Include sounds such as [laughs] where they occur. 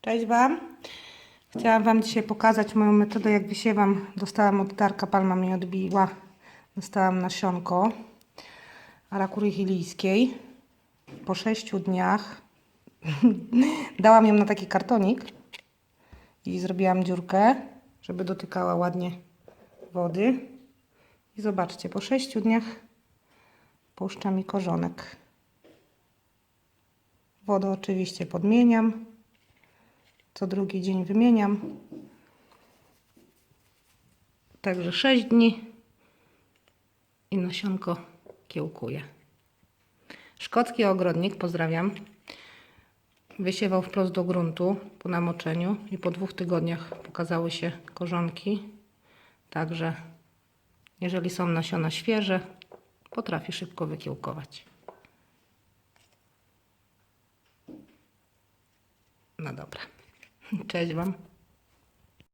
Cześć Wam. Chciałam Wam dzisiaj pokazać moją metodę, jak wysiewam. Dostałam od Darka, palma mi odbiła. Dostałam nasionko arakury chilijskiej. Po 6 dniach [laughs] dałam ją na taki kartonik i zrobiłam dziurkę, żeby dotykała ładnie wody. I zobaczcie, po 6 dniach puszcza mi korzonek. Wodę oczywiście podmieniam. Co drugi dzień wymieniam. Także 6 dni i nasionko kiełkuje. Szkocki ogrodnik, pozdrawiam. Wysiewał wprost do gruntu po namoczeniu i po dwóch tygodniach pokazały się korzonki. Także jeżeli są nasiona świeże, potrafi szybko wykiełkować. No dobra. Cześć Wam.